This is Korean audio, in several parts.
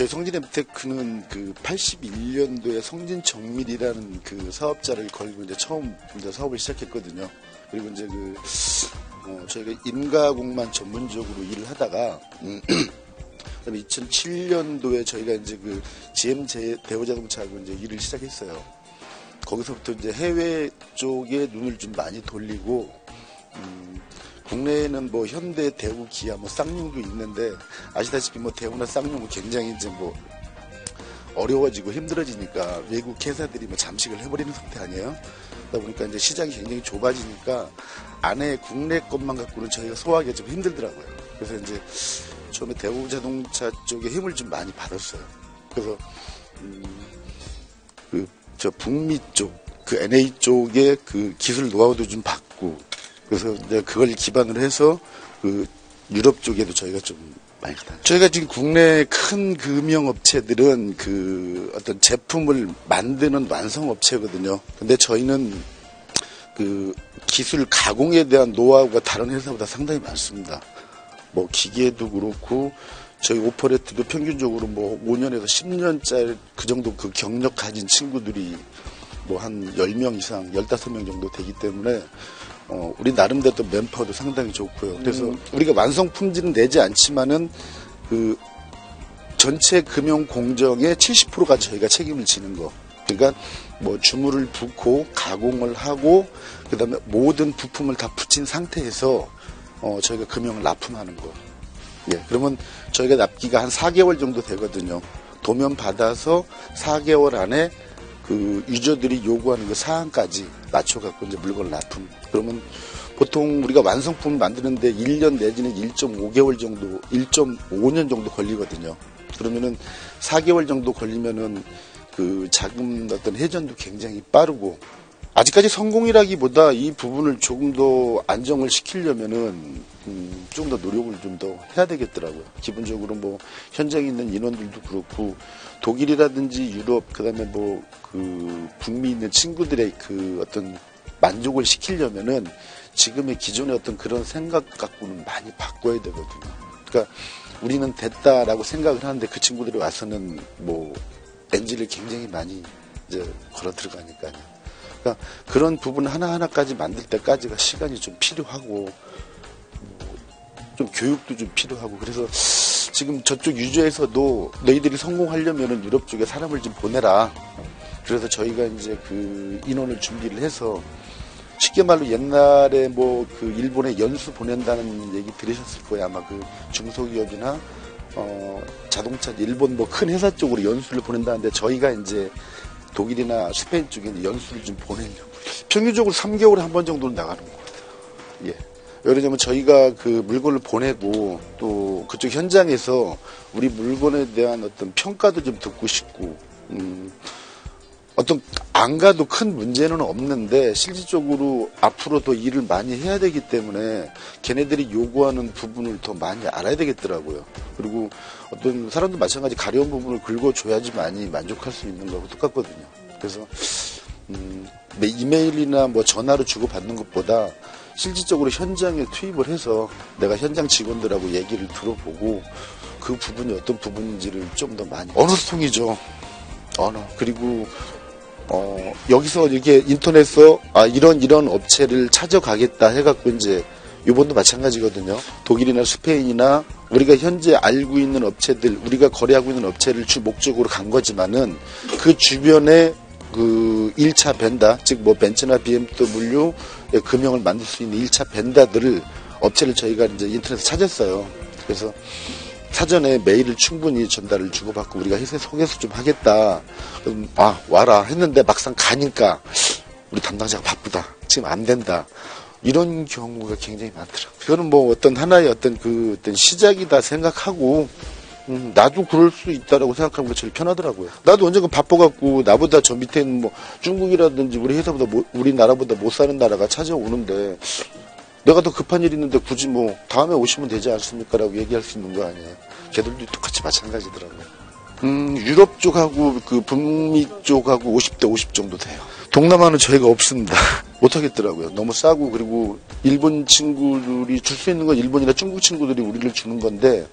저희 성진 엠테크는 그 81년도에 성진 정밀이라는 그 사업자를 걸고 이제 처음 이제 사업을 시작했거든요. 그리고 이제 그 어, 저희가 인가공만 전문적으로 일을 하다가 음, 그다음에 2007년도에 저희가 이제 그 GM 제- 대우자동차하고 이제 일을 시작했어요. 거기서부터 이제 해외 쪽에 눈을 좀 많이 돌리고 음, 국내에는 뭐 현대, 대우, 기아, 뭐 쌍용도 있는데 아시다시피 뭐 대우나 쌍용은 굉장히 이제 뭐 어려워지고 힘들어지니까 외국 회사들이 뭐 잠식을 해버리는 상태 아니에요? 그러다 보니까 이제 시장이 굉장히 좁아지니까 안에 국내 것만 갖고는 저희가 소화하기가 좀 힘들더라고요. 그래서 이제 처음에 대우 자동차 쪽에 힘을 좀 많이 받았어요. 그래서 그저 북미 쪽, 그 NA 쪽의 그 기술 노하우도 좀 받고 그래서 이제 그걸 기반으로 해서 그 유럽 쪽에도 저희가 좀 많이 가다. 저희가 지금 국내 큰 금융 업체들은 그 어떤 제품을 만드는 완성 업체거든요. 근데 저희는 그 기술 가공에 대한 노하우가 다른 회사보다 상당히 많습니다. 뭐 기계도 그렇고 저희 오퍼레이트도 평균적으로 뭐 5년에서 10년짜리 그 정도 그 경력 가진 친구들이 뭐 한 10명 이상, 15명 정도 되기 때문에 어, 우리 나름대로 맨파워도 상당히 좋고요. 그래서 우리가 완성 품질은 내지 않지만은 그 전체 금융 공정의 70%가 저희가 책임을 지는 거. 그러니까 뭐 주물을 붓고 가공을 하고 그다음에 모든 부품을 다 붙인 상태에서 어, 저희가 금융을 납품하는 거. 예, 그러면 저희가 납기가 한 4개월 정도 되거든요. 도면 받아서 4개월 안에 그 유저들이 요구하는 그 사항까지 맞춰갖고 이제 물건을 납품. 그러면 보통 우리가 완성품 만드는데 1년 내지는 1.5개월 정도, 1.5년 정도 걸리거든요. 그러면은 4개월 정도 걸리면은 그 자금 어떤 회전도 굉장히 빠르고 아직까지 성공이라기보다 이 부분을 조금 더 안정을 시키려면은 음, 좀더 노력을 좀 더 해야 되겠더라고요. 기본적으로 뭐 현장에 있는 인원들도 그렇고 독일이라든지 유럽 그다음에 뭐 그 북미 있는 친구들의 그 어떤 만족을 시키려면은 지금의 기존의 어떤 그런 생각 갖고는 많이 바꿔야 되거든요. 그러니까 우리는 됐다라고 생각을 하는데 그 친구들이 와서는 뭐 엔진을 굉장히 많이 이제 걸어 들어가니까요. 그러니까 그런 부분 하나하나까지 만들 때까지가 시간이 좀 필요하고 뭐좀 교육도 좀 필요하고 그래서 지금 저쪽 유저에서도 너희들이 성공하려면은 유럽 쪽에 사람을 좀 보내라. 그래서 저희가 이제 그 인원을 준비를 해서 쉽게 말로 옛날에 뭐 그 일본에 연수 보낸다는 얘기 들으셨을 거예요. 아마 그 중소기업이나 어 자동차 일본 뭐 큰 회사 쪽으로 연수를 보낸다는데 저희가 이제 독일이나 스페인 쪽에 연수를 좀 보내려고 평균적으로 3개월에 한 번 정도는 나가는 것 같아요. 예. 들면 저희가 그 물건을 보내고 또 그쪽 현장에서 우리 물건에 대한 어떤 평가도 좀 듣고 싶고 음, 어떤 안 가도 큰 문제는 없는데 실질적으로 앞으로 더 일을 많이 해야 되기 때문에 걔네들이 요구하는 부분을 더 많이 알아야 되겠더라고요. 그리고 어떤 사람도 마찬가지 가려운 부분을 긁어줘야지만이 만족할 수 있는 거하고 똑같거든요. 그래서 음, 매- 이메일이나 뭐 전화로 주고받는 것보다 실질적으로 현장에 투입을 해서 내가 현장 직원들하고 얘기를 들어보고 그 부분이 어떤 부분인지를 좀 더 많이 언어 소통이죠. 언어 그리고 어, 여기서 이렇게 인터넷에서 아, 이런 이런 업체를 찾아가겠다 해갖고 이제 요번도 마찬가지거든요. 독일이나 스페인이나 우리가 현재 알고 있는 업체들, 우리가 거래하고 있는 업체를 주 목적으로 간 거지만은 그 주변에 그 1차 벤다, 즉 뭐 벤츠나 BMW 의 금형을 만들 수 있는 1차 벤다들을 업체를 저희가 이제 인터넷에서 찾았어요. 그래서 사전에 메일을 충분히 전달을 주고받고 우리가 회사에 소개서 좀 하겠다. 그럼 아 와라 했는데 막상 가니까 우리 담당자가 바쁘다. 지금 안 된다. 이런 경우가 굉장히 많더라고요. 그거는 뭐 어떤 하나의 어떤 그 어떤 시작이다 생각하고 음, 나도 그럴 수 있다라고 생각하는 게 제일 편하더라고요. 나도 언젠가 바빠갖고 나보다 저 밑에 있는 뭐 중국이라든지 우리 회사보다 못- 우리나라보다 못 사는 나라가 찾아오는데 내가 더 급한 일이 있는데 굳이 뭐 다음에 오시면 되지 않습니까 라고 얘기할 수 있는 거 아니에요. 걔들도 똑같이 마찬가지더라고요. 음, 유럽 쪽하고 그 북미 쪽하고 50대 50 정도 돼요. 동남아는 저희가 없습니다. 못 하겠더라고요. 너무 싸고 그리고 일본 친구들이 줄 수 있는 건 일본이나 중국 친구들이 우리를 주는 건데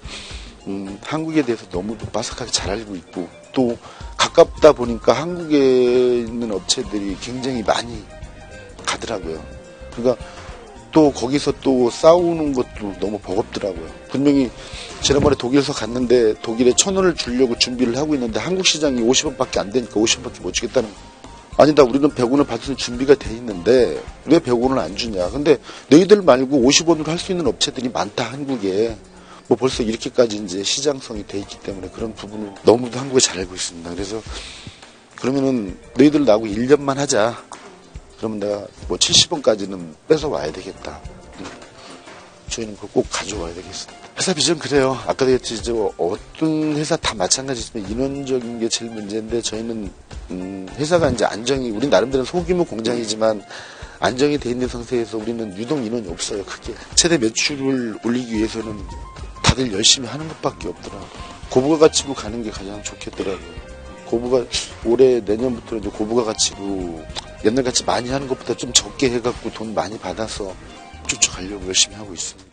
음, 한국에 대해서 너무도 빠삭하게 잘 알고 있고 또 가깝다 보니까 한국에 있는 업체들이 굉장히 많이 가더라고요. 그러니까 또 거기서 또 싸우는 것도 너무 버겁더라고요. 분명히 지난번에 독일에서 갔는데 독일에 천 원을 주려고 준비를 하고 있는데 한국 시장이 50원밖에 안 되니까 50원밖에 못 주겠다는. 아니다 우리는 100원을 받을 준비가 돼 있는데 왜 100원을 안 주냐 근데 너희들 말고 50원으로 할 수 있는 업체들이 많다 한국에 뭐 벌써 이렇게까지 이제 시장성이 돼 있기 때문에 그런 부분을 너무도 한국에 잘 알고 있습니다 그래서 그러면은 너희들 나하고 1년만 하자 그러면 내가 뭐 70원까지는 뺏어 와야 되겠다 음. 저희는 그걸 꼭 가져와야 되겠습니다 회사 비전 그래요 아까도 얘기했지 저 어떤 회사 다 마찬가지지만 인원적인 게 제일 문제인데 저희는 음, 회사가 이제 안정이 우리 나름대로 소규모 공장이지만 안정이 돼 있는 상태에서 우리는 유동 인원이 없어요. 크게 최대 매출을 올리기 위해서는 다들 열심히 하는 것밖에 없더라. 고부가 가치부 가는 게 가장 좋겠더라고요. 고부가 올해 내년부터 이제 고부가 가치부 옛날 같이 많이 하는 것보다 좀 적게 해갖고 돈 많이 받아서 쫓아가려고 열심히 하고 있습니다.